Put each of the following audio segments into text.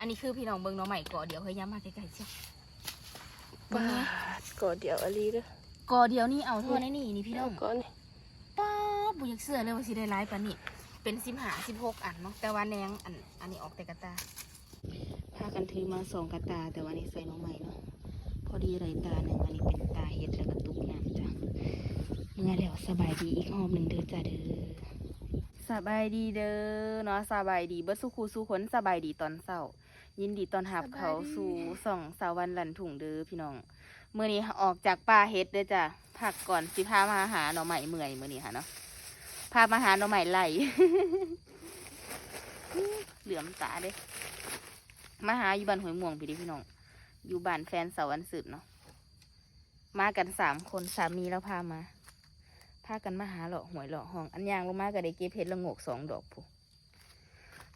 อันนี้คือพี่น้องเบิ่งหน้องใหม่ก่อเดี๋ยวเฮ้ยย้ำมาใกล้ๆเชียวเบิ่บางแหน่ก็เดี๋ยวอลีเด้อก่อเดี๋ยวนี่เอาเท่าในนี่นี่พี่น้องก่อนนี่ป้าบบุอยากเสื้อเลยว่าสิได้ร้ายปานนี้เป็นสิบหาสิบหกอันเนาะแต่ว่าแนงอันอันนี้ออกแต่กระตาพากันถือมาสองกระตา แต่ว่านี่ใส่หน้องใหม่เนาะพอดีไรตาหนึ่งอันนี้เป็นตาเห็ดแล้วก็ตุกน้ำจ้ะเมื่อแล้วสบายดีอีกหอมหนึ่งเด้อจ้ะเด้อสบายดีเด้อเนาะสบายดีเบิดสุขูสุขนสบายดีตอนเช้า ยินดีตอนหับเขาสู่ส่องสาววันลันถุงเด้อพี่น้องเมื่อนี้ออกจากป่าเฮ็ดเด้อจ้ะพักก่อนสิพามาหาหน่อใหม่เมื่อยมื่อนี้ค่ะเนาะพามาหาหน่อใหม่ไหลเหลือมตาเด้มาหาอยู่บ้านหวยม่วงพี่ดิพี่น้องอยู่บ้านแฟนสาววันสืบเนาะมากันสามคนสามีแล้วพามาพากันมาหาหลอกหวยหลอกห้อง อันยางลงมาก็ได้เก็บเพชรละโงกสองดอกผู้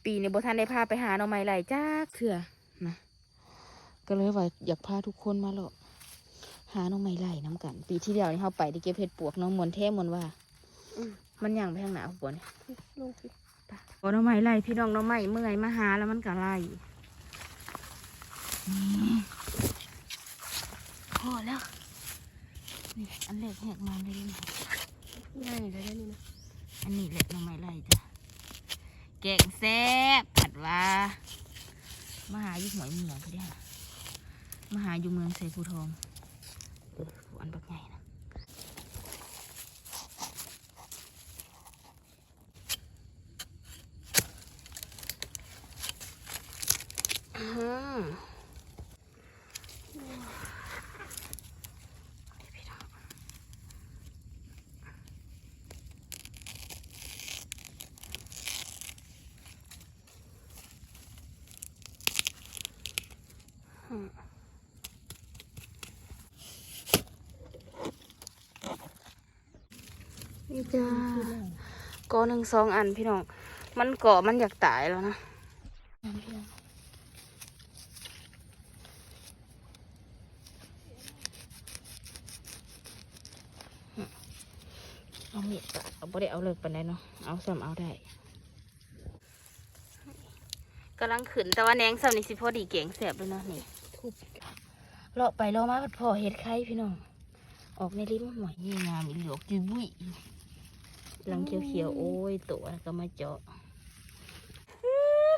ปีนี้บ่ทันได้พาไปหาหน่อไม้ไหลจ้าเถื่อนะก็เลยว่าอยากพาทุกคนมาหรอกหาหน่อไม้ไหลน้ำกัน ปีที่แล้วนี่เขาไปได้เก็บเพชรปวกน้องมวนเทมวนว่าอืมมันย่างไปทางหนาหัวนี่ลงสิโอ้หน่อไม้ไหลพี่น้องหน่อไม้เมื่อยมาหาแล้วมันก็ไหลนี่พอแล้วนี่อันเล็กแหกมาเลยนี่ง่ายเลยนี่นะอันนี้แหละหน่อไม้ไล่จ้ะ แกงแซ่บผัดว่ามาหาอยู่หวยเมืองเขาเรียกมาหาอยู่เมืองใส่ภูทองอันบักใหญ่นะอืม จ้ากอหนึ่งสองอันพี่น้อง มันเกาะมันอยากตายแล้วนะเอาเมีดตัดเอาไม่ได้เอาเลิกปานใดเนาะ เอาซ้ำเอาได้กำลังขึ้นแต่ว่าแหนงซ้ำนี่สิพอดีเก่งแสบเลยเนาะนี่ทุบเลาะไปเลาะมาพัดพอเห็ดไข่พี่น้อง ออกในริมหน่อยนี่งามอีหลวกจุยบุย หลังเขียวๆ โอ้ย ตัวก็มาเจาะ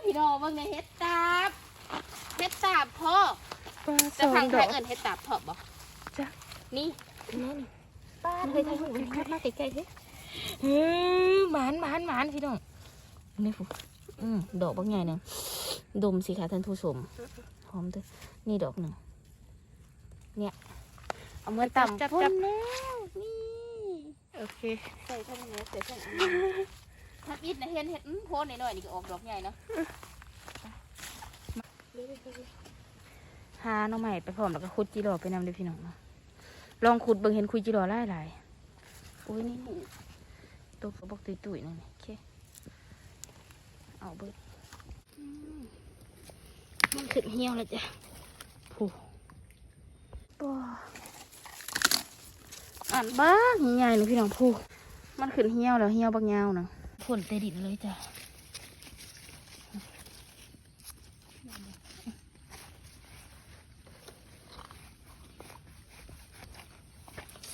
พี่น้องว่าไงเห็ดตาบเห็ดตาบพ่อปลาสจะองฟังดใครอกเอิญเห็ดตาบพ่อบอกจ้ะ นี่นั่นป้าเคยทำหูคัดมาใกล้ๆเด้เฮ้ยหมานหมานหมานพี่น้องนี่ฟูอืมดอกบางใหญ่หนึ่งดมสิคะท่านผู้ชมหอมเด้อนี่ดอกหนึ่งเนี่ย เอามือต่ำจับพ่จันบแล้วนี่ โอเคใส่ทั้งเนื้อใส่ทั้งอันนี้ทับอิดนะเห็นเห็ดอื้อโพนหน่อยๆนี่ก็ออกดอกใหญ่เนาะหาหน้องใหม่ไปพร้อมแล้วก็ขุดจีรอไปนำเด้อพี่น้องเนาะลองขุดเบิ่งเห็นคุยจีรอหลายหลายๆโอ้ยนี่ตัวกระบอกตุยตุยๆนั่นนี่โอเคเอาเบิ่งอืมมันขึ้นเหี่ยวแล้วจ้ะผู้ตัว อ่านบ้างใหญ่ๆเลยพี่น้องผู้มันขึ้นเหี่ยวแล้วเหี่ยวบางยาวนะผลเตดินเลยจ้ะ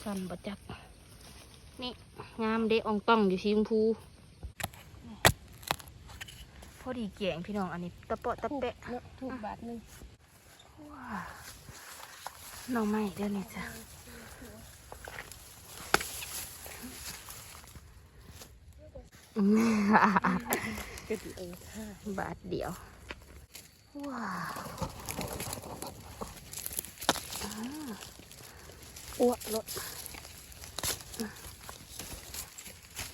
สันบจักนี่งามเด็อองต้องอยู่สีชมพูพอดีเกี่ยงพี่น้องอันนี้ตะเปาะตะทุบเปะเนาะทุบบาทหนึงว้าวน้องไม้เดี๋ยวนี้จ้ะอืม ก็ดีเออค่ะบาทเดียว ว้าวอ้วกรถ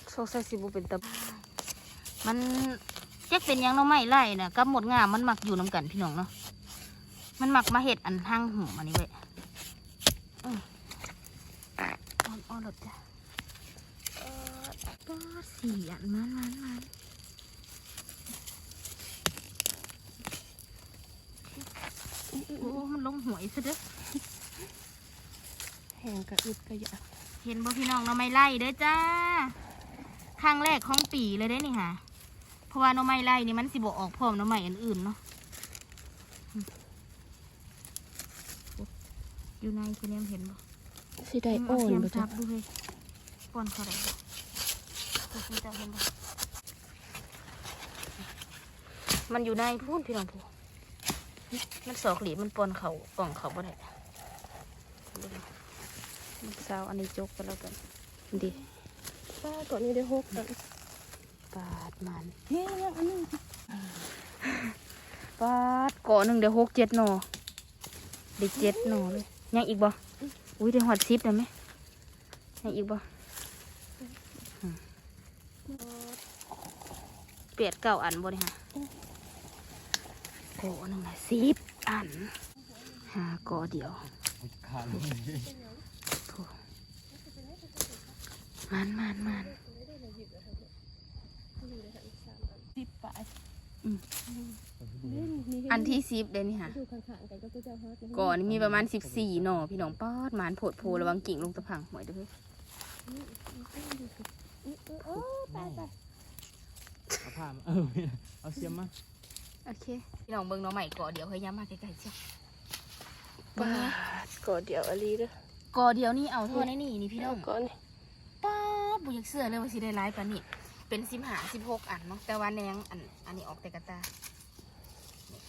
โซใส่สิบุเป็นตะมันแจะเป็นยังเราไม่ไล่นะกับหมดงามมันหมักอยู่น้ำกันพี่น้องเนาะมันหมักมาเห็ดอันทางหูมันนี่เว้ยอ่อนอ่อนๆรถจ้ะ ป้สี่อันมันมันมันโอ้โหมันลงหวยซะด้วยแหงกระอึดกระยะเห็นบ่พี่น้องเราไม่ไล่เด้อจ้าครั้งแรกของปีเลยได้นี่ค่ะ เพราะว่าน้องไม้ไล่นี่มันสิบออกพร้อมน้องไม้อื่นเนาะอยู่ในคุณเอ็มเห็นบ่สิได้อ่อนบ่จ้าดูเลยปอนเขาได้ จะเห็นบ่มันอยู่ในพูนพี่น้องพูมันสอกหลีมันปอนเขากล่องเขาบ่ได้มันสาวอันนี้จกกันแล้วกันดีป้าก่อนนี้ได้หกอันปาดมันเฮ้ยยังอันนึงปาดเกาะหนึ่งเดี๋ยวหกเจ็ดหนอเด็กเจ็ดหนอเลยยังอีกบ่อุ้ยเดี๋ยวหอดซิปได้ไหมยังอีกบ่อืม เปียดเก้าอันบ่เนี่ยฮะเกาะหนึ่งละสิบอันหาเกาะเดียวขาดลงเลยโถ่มันมันมันสิบปลายอืมนี่นี่อันที่สิบเดี๋ยวนี้ค่ะอยู่ข้างๆกันก็ตัวเจ้าฮอตก่อนนี่มีประมาณสิบสี่หน่อพี่น้องปอดหมานโผดโพระวังกิ่งลงตะพังหวยเด้วย โอ้ตายตายเอาผ้ามาเออเอาเสียมมาโอเคพี่น้องเบิ่งหน้องใหม่ก่อเดี๋ยวเฮ้ยย้ำมาใกล้ๆเชียวป้าก่อนเดี๋ยวอลีเด้อก่อเดี๋ยวนี้เอาเท่านี้นี่นี่พี่น้องก่อนนี่ป๊าบบุญยักเสือเลยว่าสิได้ร้ายปานนี้เป็นสิบหาสิบหกอันเนาะแต่ว่าแนงอันอันนี้ออกแต่กระตานี่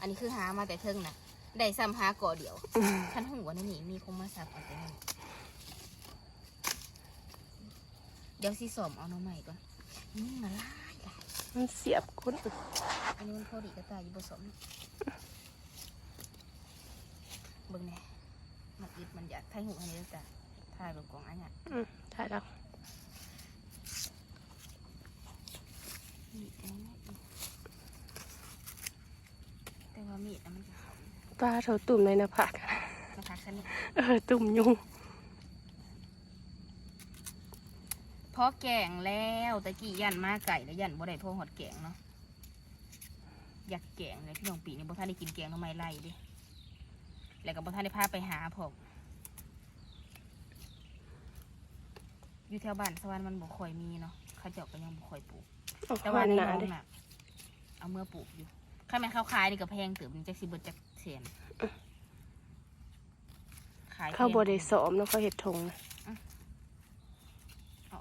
อันนี้คือหามาแต่เทิงนะได้ซ้ำหาก่อเดียวฉันหัวาในนี่มีคงมาสับเอาแต่นี่ เดี๋ยวสิสอมเอาหน้องใหม่ก่อนนี่มาลายลายมันเสียบคนอันนี้มันพอดีกระตายอยู่ผสมเบิ่งแน่มันอึดมันอยากถ่ายหูให้เลยจ้ะถ่ายแบบกล่องอันเนี้ยอืมถ่ายแล้วมีดอันนี้นะแต่ว่ามีดอันมันจะเขาป้าเถาตุ่มในหน้าผากนะคะฉันนี่เออตุ่มยุง พ อแกงแล้วตะกี้ยันมาไก่แล้วยันบ่ได้พอหอดแกงเนาะอยากแกงเลยพี่น้องปีนี้บ่ท่านได้กินแกงทำไมไล่ดิแล้วก็บ่ท่านได้พาไปหาพอกอยู่แถวบ้านสวรรค์มันบ่ค่อยมีเนาะเขาเจ้าก็ยังบ่ค่อยปลูกเอาแต่หว่าในนาน้องเด้น่ะเอาเมื่อปลูกอยู่ข้าแม่นเขาขายนี่ก็แพงเติบมันจักสิเบิดจักเสียนขายแพงเข้าบ่ได้สอมเนาะเขาเห็ดทงนะเ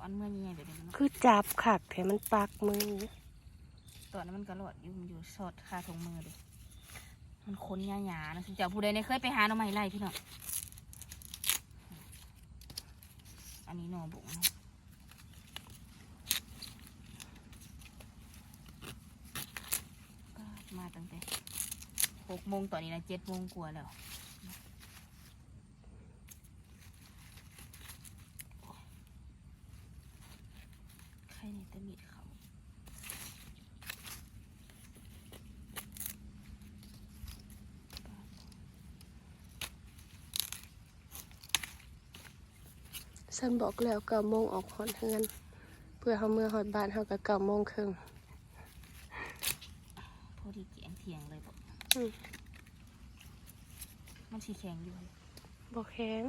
อาอันเมื่อนี้ไงเดี๋ยวนี้เนาะคือจับขักแถมมันปักมือตอนนั้นมันก็หลอดอยู่มันอยู่สอดคาทงมือเลยมันค้นหยาๆนะสิเจ้าผู้ใดเนี่ยเคยไปหาหน่อไม้ไล่พี่น้องอันนี้หน่อบุ๋งเนาะก็มาตั้งแต่หกโมงตอนนี้นะเจ็ดโมงกว่าแล้ว ใครเนี่ยจะมีดเขา ฉันบอกแล้วเก้าโมงออกหอนเฮือน เพื่อเขาเมื่อหอดบ้านเขาก็เก้าโมงครึ่งพอดีเกียงเทียงเลยบอกอืมมันสีแข็งอยู่เลยบอกแข็ง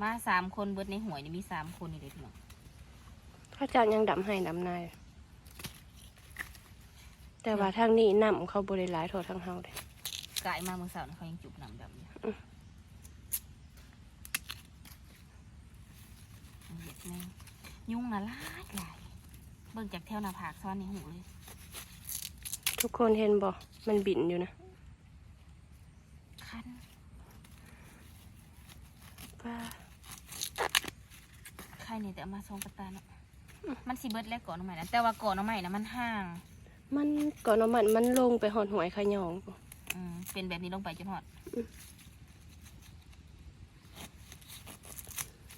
มาสามคนเบิดในหวยนี่มีสามคนนี่เลยพี่น้องพระเจ้ายังดำให้ดำนายแต่ว่าทางนี้นำเขาบริหลายโทษทางเฮาเลย กายมาเมื่อเสาร์นเขายังจุบน้ำดำอยู่เหยียดแม่ยุ่งนะหลายหลายเบิ่งจากแถวหน้าผากซ้อนในหูเลย ทุกคนเห็นบ่มันบินอยู่นะคันป้าใครเนี่ยแต่เอามาทรงกระตาเนาะมันสีเบิดแล้วก่อนน้องใหม่นะแต่ว่าก่อนน้องใหม่นะมันห่าง มันก่อนเอามันมันลงไปหอดหวยขยอง อืมเป็นแบบนี้ลงไปจนหอดอืม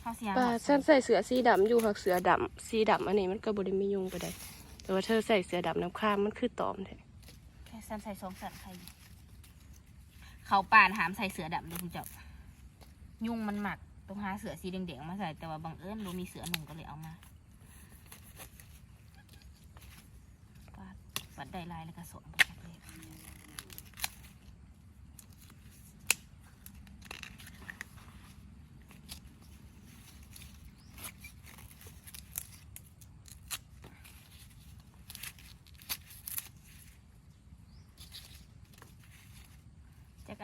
เขาเสียป้าหอดฉันใส่เสื้อสีดำอยู่หักเสื้อดำสีดำอันนี้มันก็บริมียุงไปได้แต่ว่าเธอใส่เสื้อดำน้ำข้ามมันคือตอมแท้แค่สั้นใส่สองสันใครอยู่เขาป่านหามใส่เสือดำเลยคุณเจ้ายุ่งมันหมักต้องหาเสือสีแดงๆมาใส่แต่ว่าบังเอิญรู้มีเสือหนุ่มก็เลยเอามาปาดปัดได้ลายแล้วก็สอนไปเลย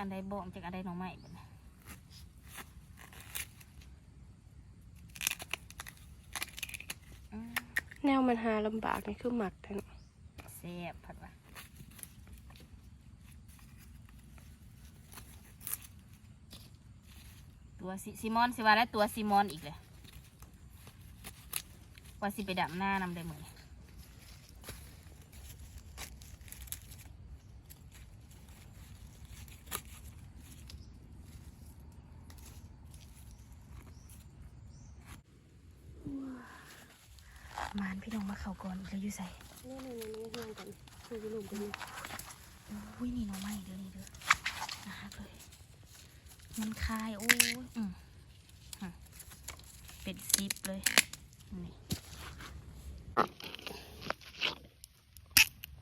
อันใดบ่จากอันใดหน่อไม้บัดนี้อืมแนวมันหาลำบากนี่คือหมักแท้เนาะแซ่บผัดว่าตัวซิซิมอนสิว่าแล้วตัวซิมอนอีกเลยว่าสิไปดับหน้านำได้มือนี้ มานพี่น้องมาเขาก่อนแล้วอยู่ใส่นี่นี่นี่เฮือนกันคือลูกกันนี่อุ้ยนี่น้องไม้เด้อนี่เด้อนะครับเลยมันคายโอ้ยอืมอืมเป็นซิปเลยนี่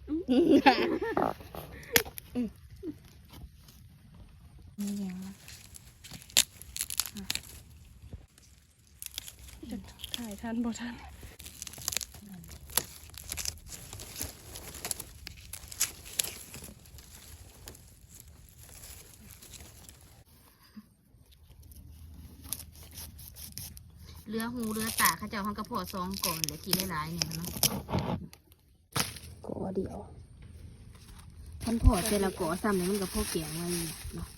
อืมนี่ยังจะถ่ายทันบ่ทัน รือหูเรือตาเข้าเจ้าห้องกระเพาะซองก่อนเหลือทีหลายๆเนี่ยเนาะก็เดียวท่านพอเจละก่อซ้ำเนี่ยมันกับพ่อเกียงไว้เนาะ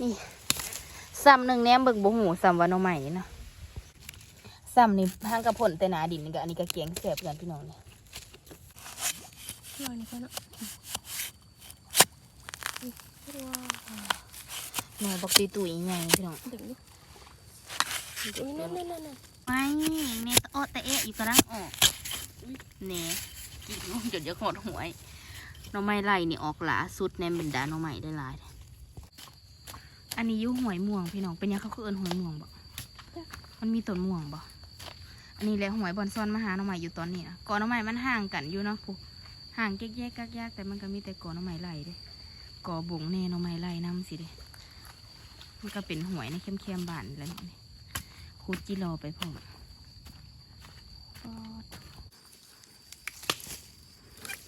นี่ซ้ำหนึ่งแหนมเบิกบุหูซ้ำวันเอาใหม่เนาะซ้ำนี่ห้างกระผลแต่หนาดินนี่ก็อันนี้ก็เกียงแสบกันพี่น้องเนี่ยลอนี่ก็เนาะหน่บอกตีตุยไงพี่น้องนั่นนั่นนั่นไม่เมตโอแต่เอะอยู่กำลังออกเน่กินจนจะหมดหวยน่องไม้ไล่นี่ออกหลาสุดในบรรดาน่องไม้ได้หลาย อันนี้อยุหวยม่วงพี่น้อง เป็นยังเขาคือเอินหวยม่วงบ่มันมีต้นม่วงบ่อันนี้แหละหวยบอนซ่อนมาหาหน่อไม้อยู่ตอนนี้นะก่อนหน่อไม้มันห่างกันอยู่เนาะผู้ห่างแยกๆยากๆแต่มันก็มีแต่ก่อหน่อไม้ไล่เด้ก่อบงแน่หน่อไม้ไล่น้ำสิเด้มันก็เป็นหวยในเข้มๆบานแล้วนี่คูดจิโลไปพร้อม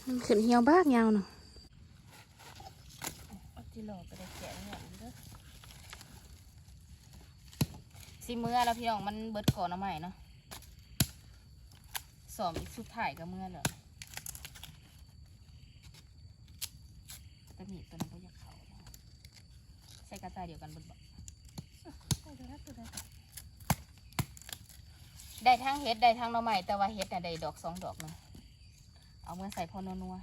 มันขึ้นเหี่ยวบ้ากยาวเนาะเอาจิโร่ไปได้แกะเนี่ยเด้อ สิเมื่อแล้วพี่น้องมันเบิดก่อนเอาใหม่เนาะสอมอีกสุดท้ายก็เมื่อแล้วแต่หนีตัวนั้นก็อยากเขาเนาะใส่กระต่ายเดียวกันเบดบ่เอาเดี๋ยวนะตัวใดก่อนได้ทั้งเฮ็ดได้ทั้งหน่อไม้แต่ว่าเฮ็ดน่ะได้ดอกสองดอกเนาะเอาเมื่อใส่พอนัว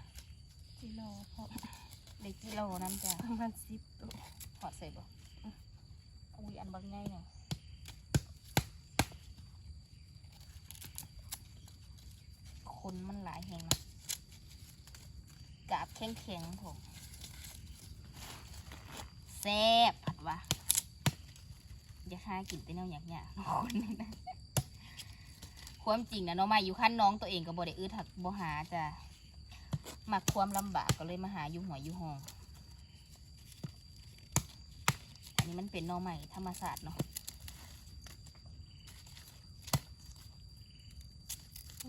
จิโร่พอๆได้กิโลน้ำจ้ะประมาณสิบตัวหอดใส่บ่อื้ออุ้ยอันบางง่ายเนาะ นมันหลายแหงเนาะกาบแข็งๆผมแซ่บผัดวะอย่าฆ่ากินแต่แนวอย่างเนี้ยคนนี่นะความจริงนะเนาะมาอยู่ขั้นน้องตัวเองก็บ่ได้อึดหักบ่หาจ้ะมักความลำบากก็เลยมาหาอยู่หัวอยู่ห้อง อันนี้มันเป็นหนองใหม่ธรรมศาสตร์เนาะ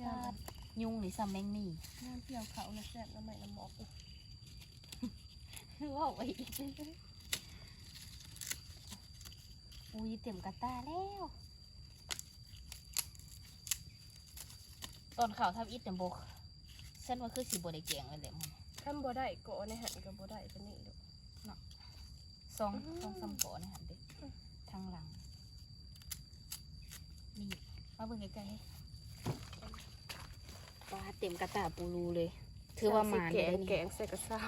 งาน ยุงหรือซัมแมงนี่งานเที่ยวเขาเนี่ยแซ่บน้ำใหม่น้ำหมอกอีกว่าไว้อีกอุ้ยเต็มกระตาแล้ว ตอนข่าวทับอิดเนี่ยบกฉันว่าคือสีบได้เกียงเลยแหละมันทำบ่ได้ก็ในหันก็บ่ได้ตัวนี้ลูกซองซองซัมโกะนะฮะเด็กทางหลังนี่มาเบิ่งใกล้ๆ ปลาเต็มกระตาปูรูเลย ถือว่าหมานแกเลยงนี่แกงใส่กระซ้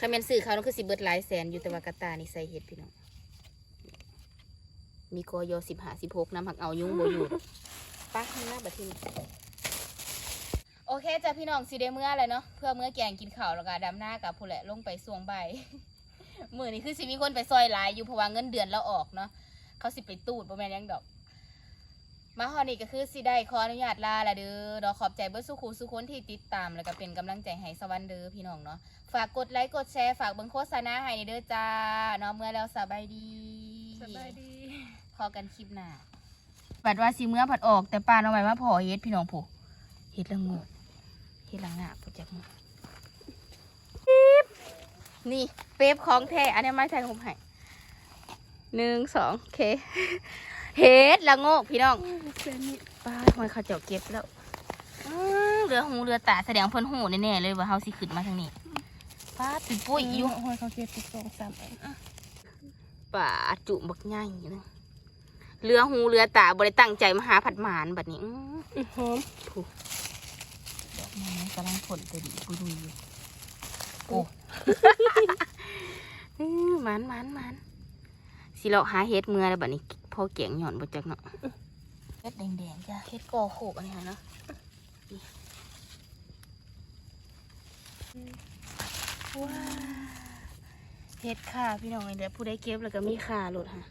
คาเมนสื่อเขานั่นคือสิเบิดหลายแสนอยู่แต่ว่ากระตานี่ใส่เห็ดพี่น้อง มีกอยอสิบหาสิบหกน้ำหักเอายุงโบอยู่ปะข้างหน้าบัดทีนี้โอเคจ้ะพี่น้องสิได้เมื่อเลยเนาะเพื่อเมื่อแกงกินข้าวแล้วก็ดำหน้ากับผู้แหละลงไปสวงใบมือนี้คือสิมีคนไปซอยหลายอยู่เพราะว่าเงินเดือนเราออกเนาะเขาสิไปตูดบ่แม่นหยังดอก มาฮอดนี่ก็คือสิได้ขออนุญาตลาละเด้อดอขอบใจเบิดสุขูสุคนที่ติดตามแล้วก็เป็นกำลังใจให้สวรรค์เด้อพี่น้องเนาะฝากกดไลค์กดแชร์ฝากเบิ่งโฆษณาให้เด้อจ้าเนาะเมื่อแล้วสบายดีสบายดีพอกันคลิปหน้าบัดว่าสิเมื่อผัดออกแต่ป้าน้องใหม่มาพอเฮ็ดพี่น้องผู้เฮ็ดละงกเฮ็ดละงาผู้จักมือปิ๊บนี่เป๊ปของแท้อันนี้ไม่ใช่ผมให้หนึ่งสองโอเค เฮ็ดละโงกพี่น้องเส้นนี้ป้าทำไมเขาเจ้าเก็บแล้วอื้อเรือหูเรือตาแสดงเพิ่นหูแน่ๆเลยว่าเฮาสิขึ้นมาทางนี้ป้าปิดปุ้ยอยู่หอยเขาเก็บติดสองสามอันป่าจุบักใหญ่นะเรือหูเรือตาบ่ได้ตั้งใจมาหาผัดหมานบัดนี้อื้ออื้อหอมดอกไม้กำลังผลตัวดีปุยๆอยู่โอ้อื้อหมันหมันหมันสิเราะหาเฮ็ดเมื่อแล้วบัดนี้พ อเกียงหย่อนบ่จักเนาะเฮ็ดแดงๆจ้ะเฮ็ดกอโขกอันนี้ค่ะเนาะว้าเฮ็ดค่ะพี่น้องเดี๋ยวผู้ใดเก็บแล้วก็มีค่าโลดค่ะ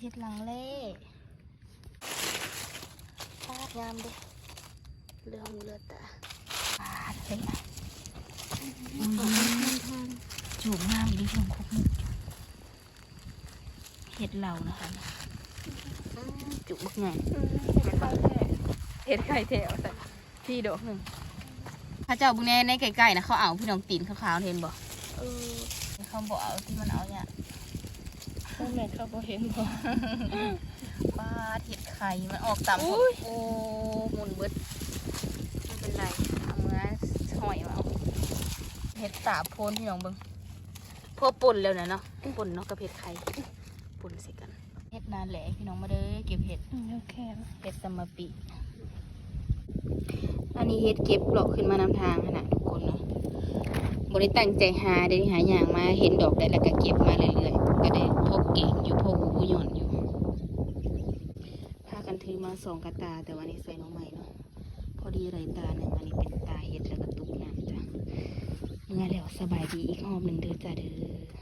เฮ็ดหลังเล่ปาดงามเด้เรือหูเรือตาปาดเลยอะจูบงามดีของคุกเฮ็ดเหล่านะคะ จุกบักไงเห็ดไข่แถวใส่พี่ดอกหนึ่งพระเจ้าบุญแน่ในไก่ๆนะเขาเอาพี่น้องตีนขาวๆเห็นบ่เออเขาบอกเอาที่มันเอาเนี่ยพ่อแม่เขาบ่เห็นบ่ปาดเห็ดไข่มันออกตามอุ้ยโอ้หมุนเบิดไม่เป็นไรเอามือหอยมาเอาเห็ดตาโพนพี่น้องเบิ่งพอป่นแล้วนะเนาะป่นเนาะกับเห็ดไข่ป่นใส่กัน เห็ดนานแหละพี่น้องมาเด้อเก็บเห็ดอืมแข็งเห็ดสมปิอันนี้เห็ดเก็บหลอกขึ้นมานำทางขนาดทุกคนเนาะบริตั้งใจหาได้หาอย่างมาเห็นดอกได้แล้วก็เก็บมาเรื่อยๆก็ได้พกเก่งอยู่พกหูหย่อนอยู่พากันถือมาสองกระตาแต่วันนี้ใส่น้องใหม่เนาะพอดีไรตาหนึ่งอันนี้เป็นตาเห็ดแล้วก็ตุกน้ำจ้ะเมื่อแล้วสบายดีอีกหอมหนึ่งเด้อจ้าเด้อ